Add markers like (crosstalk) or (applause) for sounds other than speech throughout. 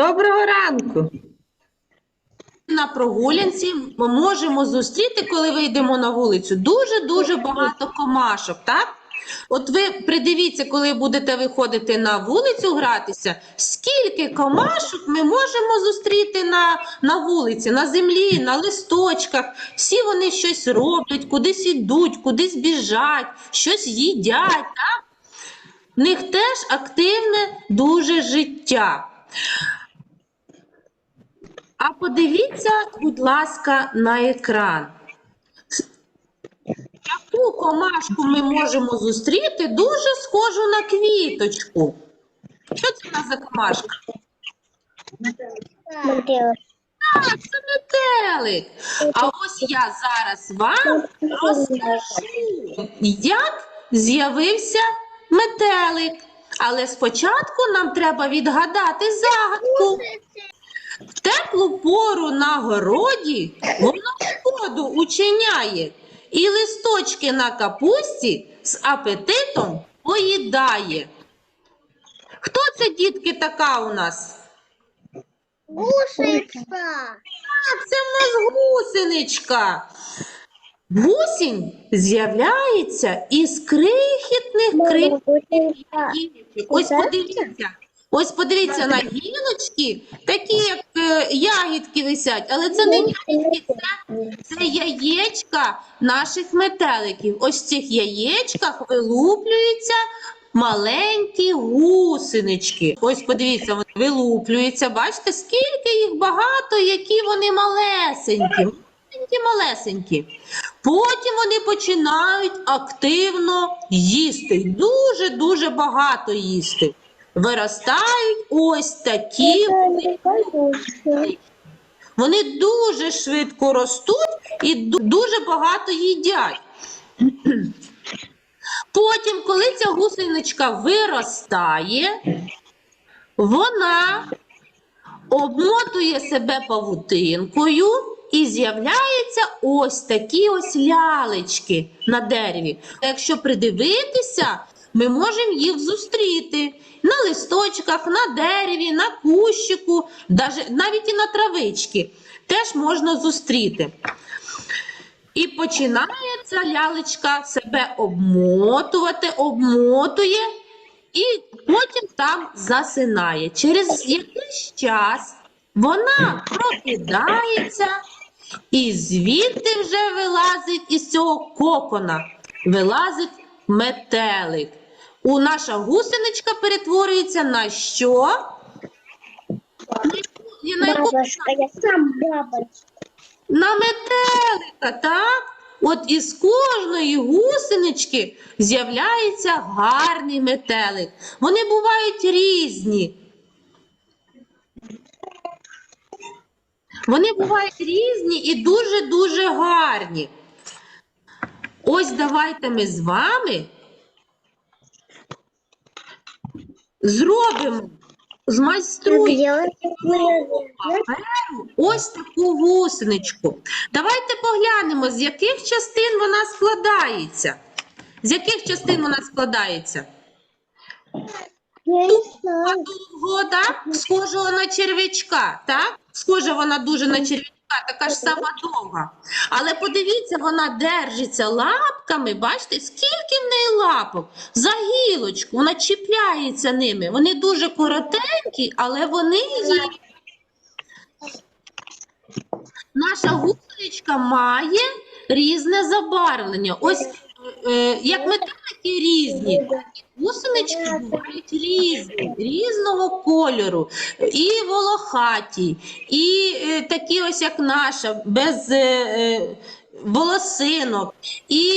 Доброго ранку. На прогулянці ми можемо зустріти, коли вийдемо на вулицю, дуже-дуже багато комашок, так? От ви придивіться, коли будете виходити на вулицю гратися, скільки комашок ми можемо зустріти на, на вулиці, на землі, на листочках. Всі вони щось роблять, кудись ідуть, кудись біжать, щось їдять. Так? В них теж активне дуже життя. А подивіться, будь ласка, на екран. Яку комашку ми можемо зустріти дуже схожу на квіточку? Що це в нас за комашка? Так, це метелик. А ось я зараз вам розкажу, як з'явився метелик. Але спочатку нам треба відгадати загадку. В теплу пору на городі воно шкоду учиняє, і листочки на капусті з апетитом поїдає. Хто це, дітки, така у нас? Гусеница. Так, це в нас гусеничка. Гусінь з'являється із крихітних крихітних гілочок. Ось подивіться. Ось подивіться на гілочки, такі як ягідки висять, але це не ягідки, це, це яєчка наших метеликів. Ось в цих яєчках вилуплюються маленькі гусенички. Ось подивіться, вони вилуплюються. Бачите, скільки їх багато, які вони малесенькі. Малесенькі. Потім вони починають активно їсти. Дуже-дуже багато їсти. Виростають ось такі. Вони дуже швидко ростуть і дуже багато їдять. Потім, коли ця гусеничка виростає, вона обмотує себе павутинкою і з'являються ось такі ось лялечки на дереві. Якщо придивитися, ми можемо їх зустріти на листочках, на дереві, на кущику, навіть і на травичці теж можна зустріти. І починає ця лялечка себе обмотувати, обмотує, і потім там засинає. Через якийсь час вона прокидається, і звідти вже вилазить із цього кокона, вилазить метелик. У наша гусеничка перетворюється на що? На яку- Бабушка, я сам бабочка. на метелика, так? От із кожної гусенички з'являється гарний метелик. Вони бувають різні. Вони бувають різні і дуже-дуже гарні. Ось давайте ми з вами зробимо, змайструємо паперу ось таку гусеничку. Давайте поглянемо, з яких частин вона складається. З яких частин вона складається? Довго, так? Схожого на червячка, так? Схожа вона дуже на червячка, така ж сама довга. Але подивіться, вона держиться лапками, бачите, скільки в неї лапок? За гілочку, вона чіпляється ними. Вони дуже коротенькі, але вони є. Наша гусеничка має різне забарвлення. Ось як метелики різні, гусенички бувають різні, різного кольору, і волохаті, і е, такі ось як наша, без е, е, волосинок, і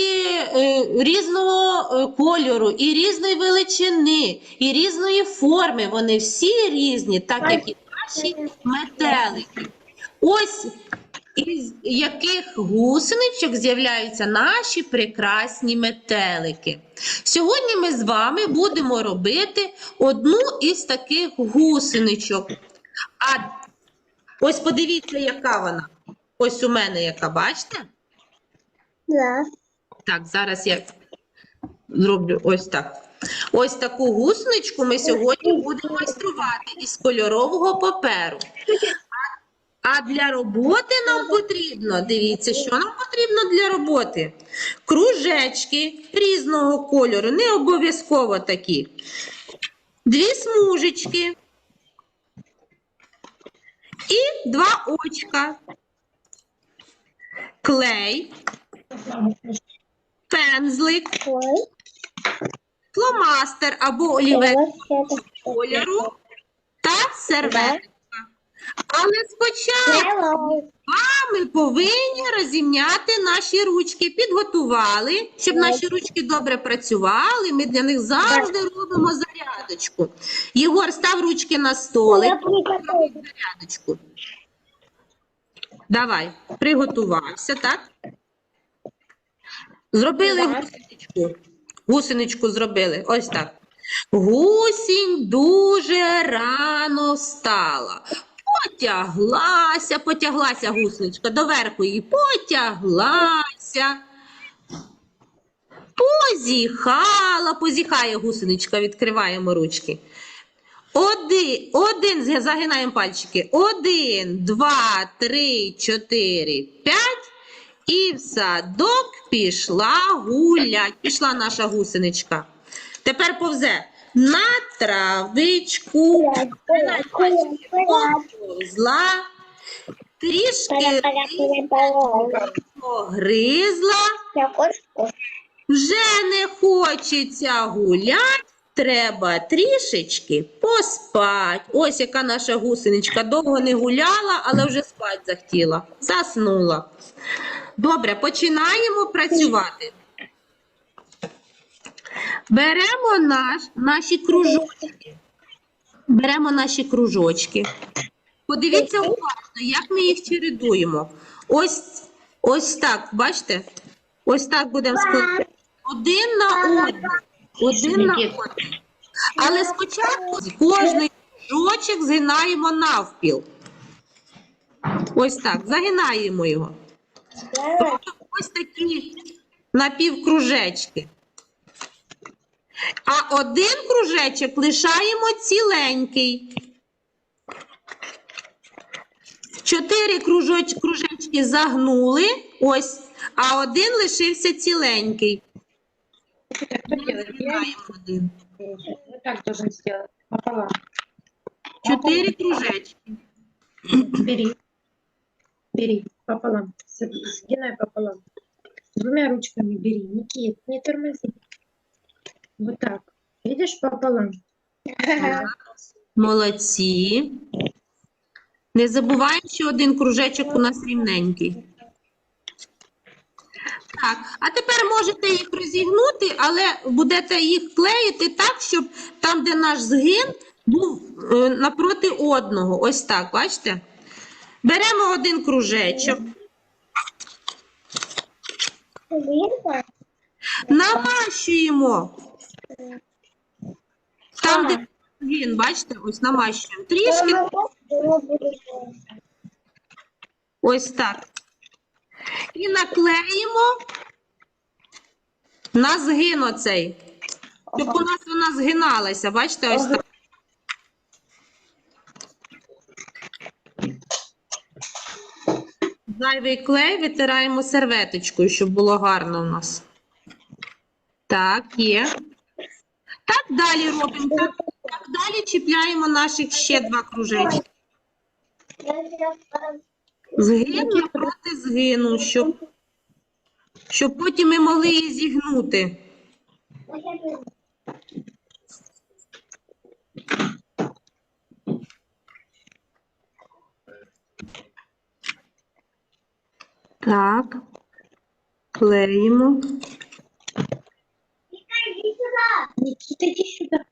е, різного е, кольору, і різної величини, і різної форми. Вони всі різні, так як і наші метелики. Ось із яких гусеничок з'являються наші прекрасні метелики. Сьогодні ми з вами будемо робити одну із таких гусеничок. А ось подивіться, яка вона. Ось у мене яка, бачите? Да. Так, зараз я зроблю ось так. Ось таку гусеничку ми сьогодні будемо майструвати із кольорового паперу. А для роботи нам потрібно, дивіться, що нам потрібно для роботи. Кружечки різного кольору, не обов'язково такі. Дві смужечки. І два очка. Клей, пензлик, фломастер або олівець кольору та серветка. Але спочатку ми повинні розімняти наші ручки. Підготували, щоб наші ручки добре працювали. Ми для них завжди робимо зарядочку. Єгор, став ручки на столик. Зарядочку. Давай, приготувався, так? Зробили гусеничку. Гусеничку зробили. Ось так. Гусінь дуже рано встала. Потяглася, потяглася гусничка доверху її, потяглася. Позіхала, позіхає гусеничка, відкриваємо ручки. Один, один, загинаємо пальчики. Один, два, три, чотири, п'ять. І в садок пішла гулять. Пішла наша гусеничка. Тепер повзе на травичку. Повзла. Трішки погризла. Вже не хочеться гулять, треба трішечки поспать. Ось яка наша гусеничка довго не гуляла, але вже спать захотіла. Заснула. Добре, починаємо працювати. Беремо наш, наші кружочки. Беремо наші кружочки. Подивіться уважно, як ми їх чередуємо. Ось, ось так, бачите? Ось так будемо складати. Один на один. Один на один. Але спочатку кожний кружочок згинаємо навпіл. Ось так, загинаємо його. Тобто ось такі напівкружечки. А один кружечок лишаємо ціленький. Чотири кружоч, кружечки загнули, ось, а один лишився ціленький. Что делать? Я Згинаємо один. вот так должен сделать. Пополам. Чотири кружечки. Бери. Бери. Пополам. Сгинай пополам. Двумя ручками бери. Никит, не тормози. Вот так. Видишь, пополам. (laughs) Молодці. Не забуваємо, що один кружечок у нас рівненький. Так, а тепер можете їх розігнути, але будете їх клеїти так, щоб там, де наш згин, був е, напроти одного. Ось так, бачите? Беремо один кружечок, намащуємо. Там, де згин, бачите, ось намащуємо. Трішки Ось так. І наклеїмо на згин оцей. Щоб у нас вона згиналася. Бачите, ось так. Зайвий клей витираємо серветочкою, щоб було гарно у нас. Так, є. Далі робимо. Так, далі чіпляємо наших ще два кружечки. Згин напроти згину, щоб, щоб потім ми могли її зігнути. Так, клеїмо. Никита, иди сюда.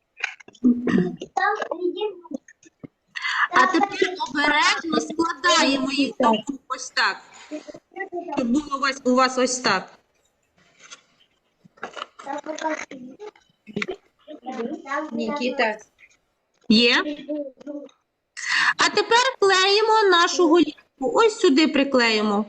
А тепер обережно складаємо їх ось так. Щоб було у вас, у вас ось так. Никита. Є? А тепер клеїмо нашу голівку. Ось сюди приклеїмо.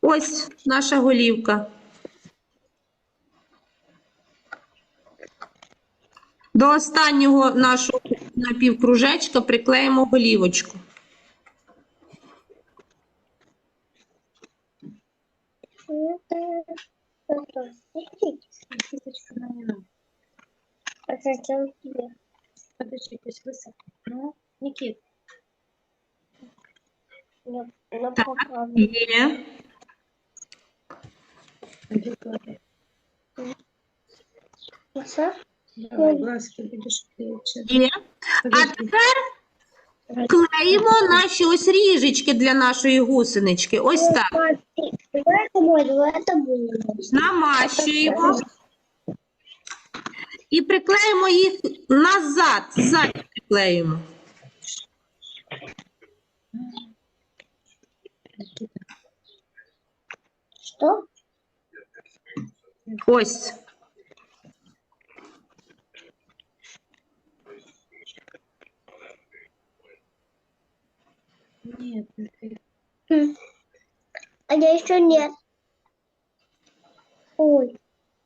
Ось наша голівка. До останнього нашого напівкружечка приклеїмо голівочку. Подожди, пусть высохнет. Ну, Никит, На, на Так. попробуй. Є. обязательно. Всё? Давай, глазки будешь клеить. сейчас. Є. А Подожди. тепер клеїмо наші ось ріжечки для нашої гусенички. Ось так. Смотри, Давай это будет, давай это будет. Намащуємо. І приклеїмо їх назад. Ззаді приклеїмо. Что? Ось. Нет. А я еще нет. Ой.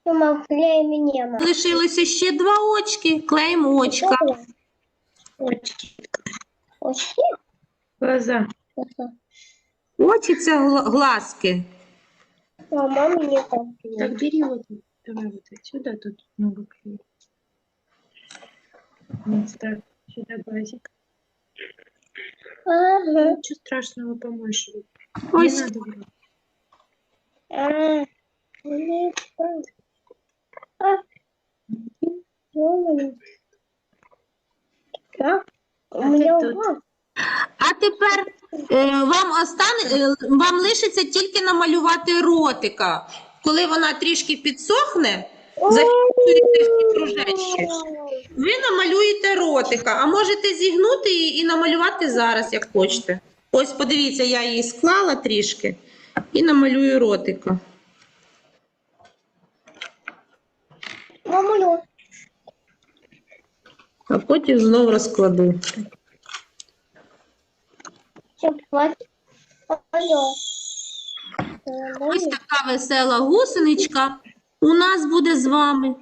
Мама, клей мне, Лишилося ще два очки. Клеїмо очка. Очки. Очки? Глаза. Ага. Очі це глазки. А мама не так. Так, бери вот. Давай вот отсюда, тут много клея. Вот, ставь сюда глазик. Ага. Ничего страшного, помоешь. руки. Не надо рот. А. не так. А. Так. У А меня вот. А тепер е, вам остане, е, вам лишиться тільки намалювати ротика. Коли вона трішки підсохне, зафіксуєте всі кружечки. Ви намалюєте ротика, а можете зігнути її і намалювати зараз, як хочете. Ось подивіться, я її склала трішки і намалюю ротика. А потім знову розкладу. Ось така весела гусеничка у нас буде з вами.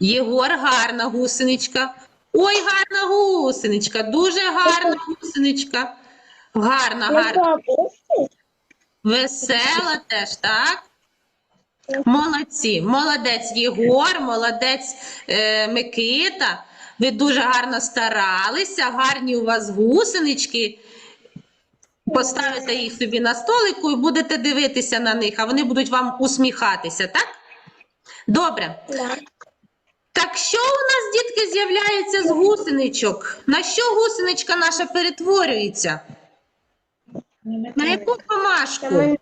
Єгор, гарна гусеничка. Ой, гарна гусеничка, дуже гарна гусеничка. Гарна, гарна. Весела теж, так? Молодці. Молодець Єгор, молодець е, Микита. Ви дуже гарно старалися, гарні у вас гусенички. Поставите їх собі на столику і будете дивитися на них, а вони будуть вам усміхатися, так? Добре. Так що у нас, дітки, з'являється з гусеничок? На що гусеничка наша перетворюється? На яку помашку?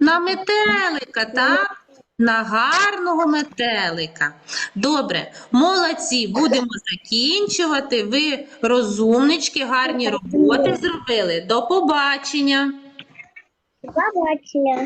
На метелика, так? На гарного метелика. Добре, молодці, будемо закінчувати. Ви розумнички, гарні роботи зробили. До побачення. Побачення.